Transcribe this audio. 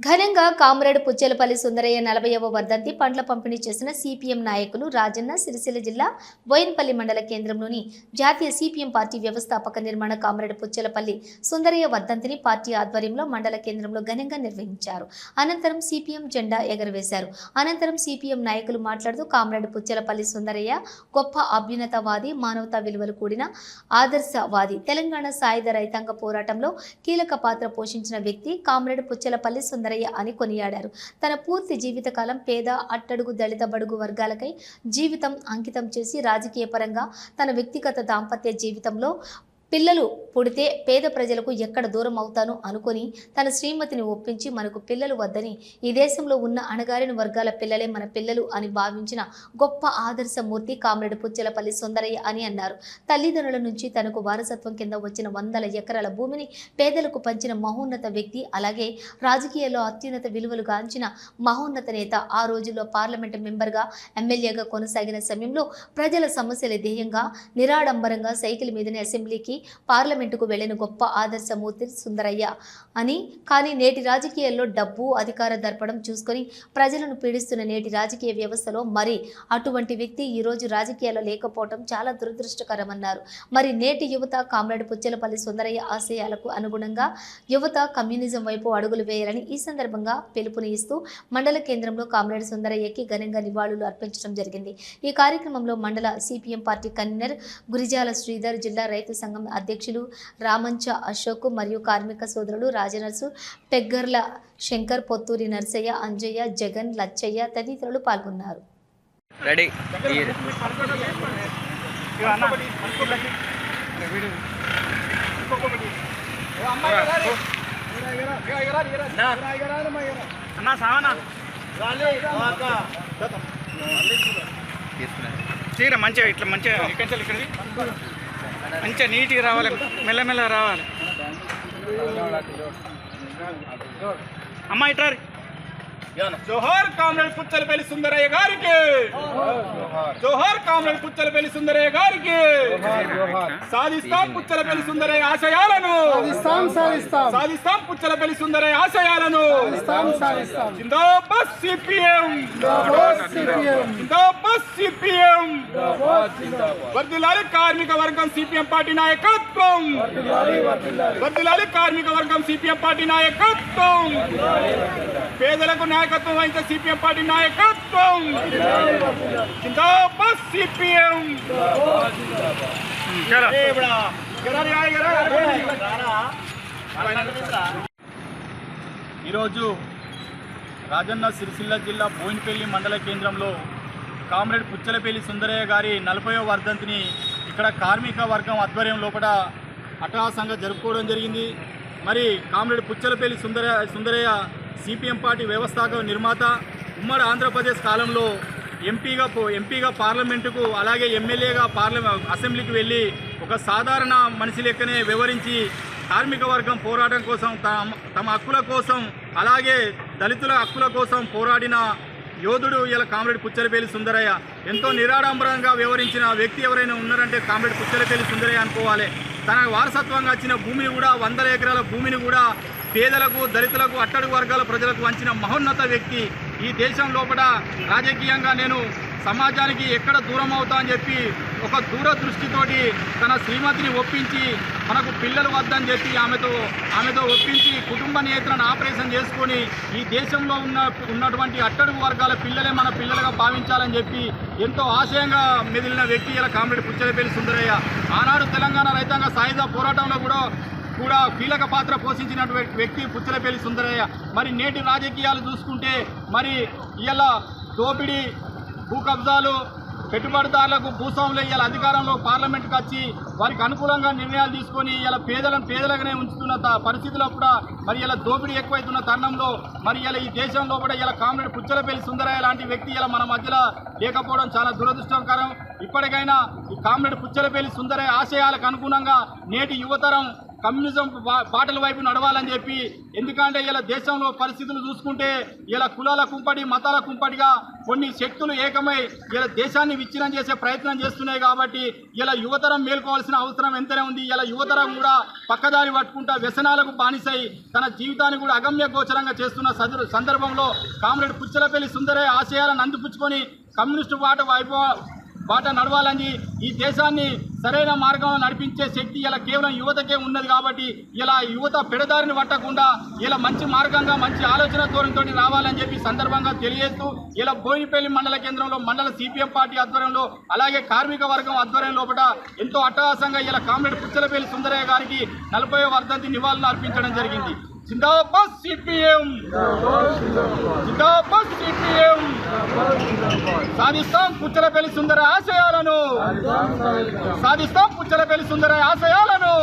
ఘనంగా కామ్రేడ్ పుచ్చలపల్లి సుందరయ్య నలభైవ వర్ధంతి పండ్ల పంపిణీ చేసిన సిపిఎం నాయకులు రాజన్న సిరిసిల్ల జిల్లా బోయన్పల్లి మండల కేంద్రంలోని జాతీయ సిపిఎం పార్టీ వ్యవస్థాపక నిర్మాణ కామ్రేడ్ పుచ్చలపల్లి సుందరయ్య వర్ధంతిని పార్టీ ఆధ్వర్యంలో మండల కేంద్రంలో ఘనంగా నిర్వహించారు. అనంతరం సిపిఎం జెండా ఎగరవేశారు. అనంతరం సిపిఎం నాయకులు మాట్లాడుతూ కామ్రేడ్ పుచ్చలపల్లి సుందరయ్య గొప్ప అభ్యున్నతవాది మానవతా విలువలు కూడిన ఆదర్శవాది. తెలంగాణ సాయుధ రైతాంగ పోరాటంలో కీలక పాత్ర పోషించిన వ్యక్తి కామ్రేడ్ పుచ్చలపల్లి సుందరయ్య. అని కొనియాడారు. తన పూర్తి జీవితకాలం పేద అట్టడుగు దళిత బడుగు వర్గాలకై జీవితం అంకితం చేసి రాజకీయ పరంగా తన వ్యక్తిగత దాంపత్య జీవితంలో పిల్లలు పుడితే పేద ప్రజలకు ఎక్కడ దూరం అవుతాను అనుకొని తన శ్రీమతిని ఒప్పించి మనకు పిల్లలు వద్దని ఈ దేశంలో ఉన్న అణగారిన వర్గాల పిల్లలే మన పిల్లలు అని భావించిన గొప్ప ఆదర్శమూర్తి కామ్రేడ్ పుచ్చలపల్లి సుందరయ్య అని అన్నారు. తల్లిదండ్రుల నుంచి తనకు వారసత్వం కింద వచ్చిన వందల ఎకరాల భూమిని పేదలకు పంచిన మహోన్నత వ్యక్తి అలాగే రాజకీయాల్లో అత్యున్నత విలువలు గాంచిన మహోన్నత నేత ఆ రోజుల్లో పార్లమెంటు మెంబర్గా ఎమ్మెల్యేగా కొనసాగిన సమయంలో ప్రజల సమస్యల ధ్యేయంగా నిరాడంబరంగా సైకిల్ మీదనే అసెంబ్లీకి పార్లమెంటుకు వెళ్ళిన గొప్ప ఆదర్శమూర్తి సుందరయ్య అని. కానీ నేటి రాజకీయాల్లో డబ్బు అధికార దర్పడం చూసుకొని ప్రజలను పీడిస్తున్న నేటి రాజకీయ వ్యవస్థలో మరి అటువంటి వ్యక్తి ఈ రోజు రాజకీయాల్లో లేకపోవడం చాలా దురదృష్టకరమన్నారు. మరి నేటి యువత కామ్రేడ్ పుచ్చలపల్లి సుందరయ్య ఆశయాలకు అనుగుణంగా యువత కమ్యూనిజం వైపు అడుగులు వేయాలని ఈ సందర్భంగా పిలుపునిస్తూ మండల కేంద్రంలో కామ్రేడ్ సుందరయ్యకి ఘనంగా నివాళులు అర్పించడం జరిగింది. ఈ కార్యక్రమంలో మండల CPM party convener Gurijala Sridhar జిల్లా రైతు సంఘం అధ్యక్షులు రామంచ అశోక్ మరియు కార్మిక సోదరుడు రాజనర్సు పెగ్గర్ల శంకర్ పొత్తూరి నర్సయ్య అంజయ్య జగన్ లచ్చయ్య తదితరులు పాల్గొన్నారు. రెడీ. అన్నా సావనా? తీసుకున్నాను. తీరా మంచిగా ఇట్లా మంచిగా. ఇక్కడి నుంచి ఇక్కడికి మంచిగా నీట్గా రావాలి మెల్లమెల్ల రావాలి. అమ్మా ఇట్రారి జోహార్ కామ్రేడ్ పుచ్చలపల్లి సుందరయ్య గారికి జోహార్ కామ్రేడ్ పుచ్చలపల్లి సుందరయ్య గారికి సాధిస్తాం పుచ్చలపల్లి సుందరయ్య ఆశయాలను సాధిస్తాం సాధిస్తాం సాధిస్తాం పుచ్చలపల్లి సుందరయ్య ఆశయాలను సాధిస్తాం సాధిస్తాం జిందాబాద్ సిపిఎం సిపిఎం జిందాబాద్ సిపిఎం వర్దిలాలి కార్మిక వర్గం సిపిఎం పార్టీ నాయకత్వం వర్దిలాలి కార్మిక వర్గం సిపిఎం పార్టీ నాయకత్వం పేదలకు నాయకత్వం వహించే సిపిఎం పార్టీ నాయకత్వం. జిందాబాద్ సిపిఎం. ఈరోజు రాజన్న సిరిసిల్ల జిల్లా బోయినపల్లి మండల కేంద్రంలో కామ్రేడ్ పుచ్చలపల్లి సుందరయ్య గారి నలభైవ వర్ధంతిని ఇక్కడ కార్మిక వర్గం ఆధ్వర్యం లోపల అట్టహాసంగా జరుపుకోవడం జరిగింది. మరి comrade Puchalapalli Sundara Sundarayya CPM party వ్యవస్థాపక నిర్మాత ఉమ్మడి ఆంధ్రప్రదేశ్ కాలంలో ఎంపీగా ఎంపీగా పార్లమెంటుకు అలాగే ఎమ్మెల్యేగా పార్లమెంట్ అసెంబ్లీకి వెళ్ళి ఒక సాధారణ మనిషి లెక్కనే వివరించి కార్మిక వర్గం పోరాటం కోసం తమ తమ హక్కుల కోసం అలాగే దళితుల హక్కుల కోసం పోరాడిన యోధుడు ఇలా కామ్రేడ్ పుచ్చలపేలి సుందరయ్య. ఎంతో నిరాడంబరంగా వివరించిన వ్యక్తి ఎవరైనా ఉన్నారంటే కామ్రేడ్ పుచ్చలపేలి సుందరయ్య అనుకోవాలి. తన వారసత్వంగా వచ్చిన భూమిని కూడా వందల ఎకరాల భూమిని కూడా పేదలకు దళితులకు అట్టడుగు వర్గాల ప్రజలకు వంచిన మహోన్నత వ్యక్తి ఈ దేశం లోపల రాజకీయంగా నేను సమాజానికి ఎక్కడ దూరం అవుతా అని చెప్పి ఒక దూరదృష్టితోటి తన శ్రీమతిని ఒప్పించి మనకు పిల్లలు వద్దని చెప్పి ఆమెతో ఆమెతో ఒప్పించి కుటుంబ నియంత్రణ ఆపరేషన్ చేసుకొని ఈ దేశంలో ఉన్న ఉన్నటువంటి అట్టడుగు వర్గాల పిల్లలే మన పిల్లలుగా భావించాలని చెప్పి ఎంతో ఆశయంగా మెదిలిన వ్యక్తి ఇలా కామ్రేడ్ పుచ్చలపల్లి సుందరయ్య. ఆనాడు తెలంగాణ రైతాంగ సాయుధ పోరాటంలో కూడా కూడా కీలక పాత్ర పోషించినటువంటి వ్యక్తి పుచ్చలపల్లి సుందరయ్య. మరి నేటి రాజకీయాలు చూసుకుంటే మరి ఇలా దోపిడీ భూ కబ్జాలు పెట్టుబడిదారులకు భూస్వాములు ఇవాళ అధికారంలో పార్లమెంట్కి వచ్చి వారికి అనుకూలంగా నిర్ణయాలు తీసుకొని ఇలా పేదలను పేదలుగానే ఉంచుతున్న త- పరిస్థితుల్లో కూడా మరి ఇలా దోపిడీ ఎక్కువైతున్న తరుణంలో మరి ఇలా ఈ దేశంలో కూడా ఇలా కామ్రేడ్ పుచ్చలపల్లి సుందరయ్య లాంటి వ్యక్తి ఇలా మన మధ్యలో లేకపోవడం చాలా దురదృష్టకరం. ఇప్పటికైనా ఈ కామ్రేడ్ పుచ్చలపల్లి సుందరయ్య ఆశయాలకు అనుగుణంగా నేటి యువతరం కమ్యూనిజం బాటల వైపు నడవాలని చెప్పి ఎందుకంటే ఇలా దేశంలో పరిస్థితులు చూసుకుంటే ఇలా కులాల కుంపటి మతాల కుంపటిగా కొన్ని శక్తులు ఏకమై ఇలా దేశాన్ని విచ్ఛిన్నం చేసే ప్రయత్నం చేస్తున్నాయి కాబట్టి ఇలా యువతరం మేల్కోవాల్సిన అవసరం ఎంతనే ఉంది. ఇలా యువతరం కూడా పక్కదారి పట్టుకుంటా వ్యసనాలకు బానిసై తన జీవితాన్ని కూడా అగమ్య గోచరంగా చేస్తున్న సందర్భంలో కామ్రేడ్ పుచ్చలపల్లి సుందరయ్య ఆశయాలను అందిపుచ్చుకొని కమ్యూనిస్టు బాట వైపు బాట నడవాలని ఈ దేశాన్ని సరైన మార్గంలో నడిపించే శక్తి ఇలా కేవలం యువతకే ఉన్నది కాబట్టి ఇలా యువత పెడదారిని పట్టకుండా ఇలా మంచి మార్గంగా మంచి ఆలోచన ధోరణితో రావాలని చెప్పి సందర్భంగా తెలియజేస్తూ ఇలా బోయినపల్లి మండల కేంద్రంలో మండల సిపిఎం పార్టీ ఆధ్వర్యంలో అలాగే కార్మిక వర్గం ఆధ్వర్యం లోపల ఎంతో అట్టహాసంగా ఇలా కామ్రేడ్ పుచ్చలపల్లి సుందరయ్య గారికి నలభై వర్ధంతి నివాళులు అర్పించడం జరిగింది. జిందాబాద్ సిపిఎం! జిందాబాద్ సిపిఎం! సాధిస్తాం పుచ్చలపల్లి సుందర ఆశయాలను. సాధిస్తాం పుచ్చలపల్లి సుందర ఆశయాలను.